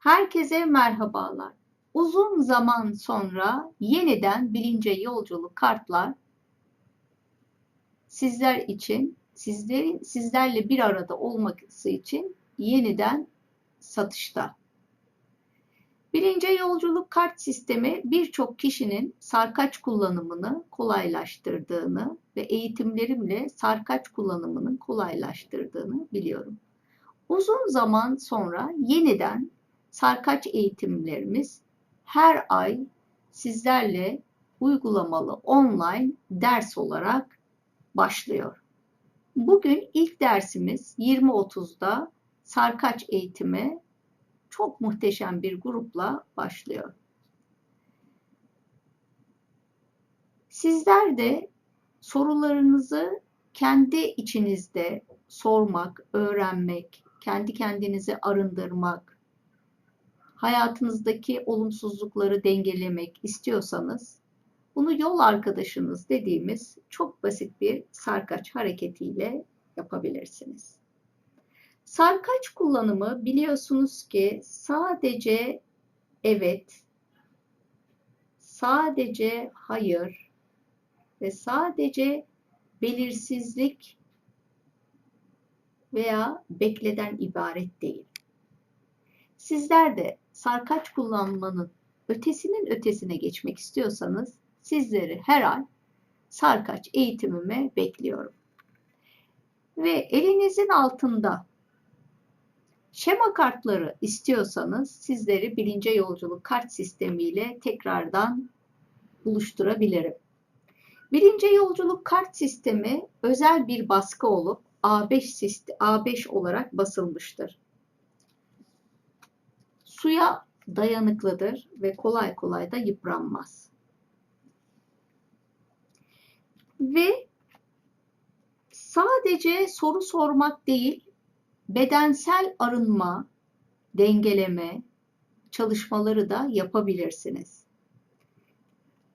Herkese merhabalar. Uzun zaman sonra yeniden bilince yolculuk kartlar sizler için, sizlerin sizlerle bir arada olması için yeniden satışta. Bilince yolculuk kart sistemi birçok kişinin sarkaç kullanımını kolaylaştırdığını ve eğitimlerimle sarkaç kullanımının kolaylaştırdığını biliyorum. Uzun zaman sonra yeniden sarkaç eğitimlerimiz her ay sizlerle uygulamalı online ders olarak başlıyor. Bugün ilk dersimiz 20.30'da sarkaç eğitimi çok muhteşem bir grupla başlıyor. Sizler de sorularınızı kendi içinizde sormak, öğrenmek, kendi kendinizi arındırmak, hayatınızdaki olumsuzlukları dengelemek istiyorsanız bunu yol arkadaşınız dediğimiz çok basit bir sarkaç hareketiyle yapabilirsiniz. Sarkaç kullanımı biliyorsunuz ki sadece evet, sadece hayır ve sadece belirsizlik veya bekleden ibaret değil. Sizler de sarkaç kullanmanın ötesinin ötesine geçmek istiyorsanız sizleri her ay sarkaç eğitimime bekliyorum. Ve elinizin altında şema kartları istiyorsanız sizleri bilince yolculuk kart sistemiyle tekrardan buluşturabilirim. Bilince yolculuk kart sistemi özel bir baskı olup A5, A5 olarak basılmıştır suya dayanıklıdır ve kolay kolay da yıpranmaz. Ve sadece soru sormak değil, bedensel arınma, dengeleme çalışmaları da yapabilirsiniz.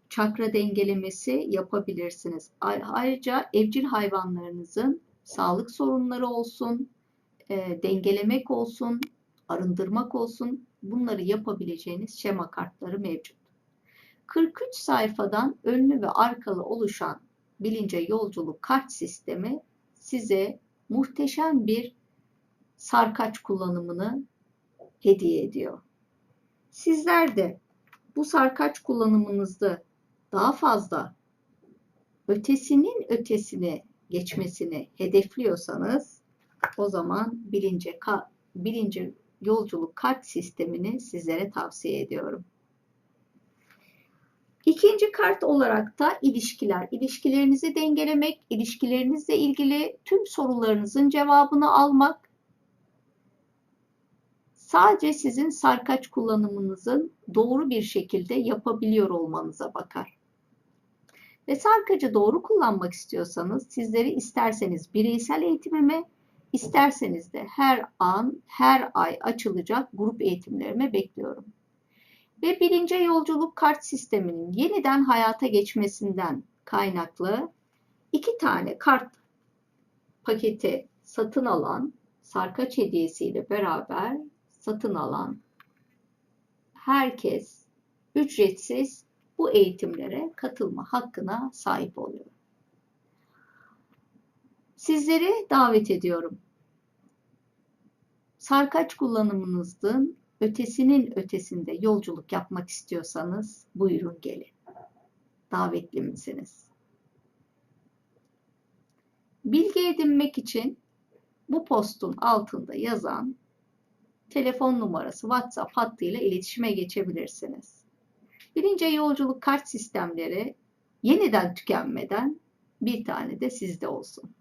Çakra dengelemesi yapabilirsiniz. Ayrıca evcil hayvanlarınızın sağlık sorunları olsun, e, dengelemek olsun, arındırmak olsun bunları yapabileceğiniz şema kartları mevcut. 43 sayfadan önlü ve arkalı oluşan bilince yolculuk kart sistemi size muhteşem bir sarkaç kullanımını hediye ediyor. Sizler de bu sarkaç kullanımınızda daha fazla ötesinin ötesine geçmesini hedefliyorsanız o zaman bilince bilince yolculuk kart sistemini sizlere tavsiye ediyorum. İkinci kart olarak da ilişkiler. İlişkilerinizi dengelemek, ilişkilerinizle ilgili tüm sorularınızın cevabını almak sadece sizin sarkaç kullanımınızın doğru bir şekilde yapabiliyor olmanıza bakar. Ve sarkacı doğru kullanmak istiyorsanız sizleri isterseniz bireysel eğitimime İsterseniz de her an, her ay açılacak grup eğitimlerime bekliyorum. Ve bilince yolculuk kart sisteminin yeniden hayata geçmesinden kaynaklı iki tane kart paketi satın alan, sarkaç hediyesiyle beraber satın alan herkes ücretsiz bu eğitimlere katılma hakkına sahip oluyor. Sizleri davet ediyorum. Sarkaç kullanımınızın ötesinin ötesinde yolculuk yapmak istiyorsanız buyurun gelin. Davetli misiniz? Bilgi edinmek için bu postun altında yazan telefon numarası WhatsApp hattıyla iletişime geçebilirsiniz. Birinci yolculuk kart sistemleri yeniden tükenmeden bir tane de sizde olsun.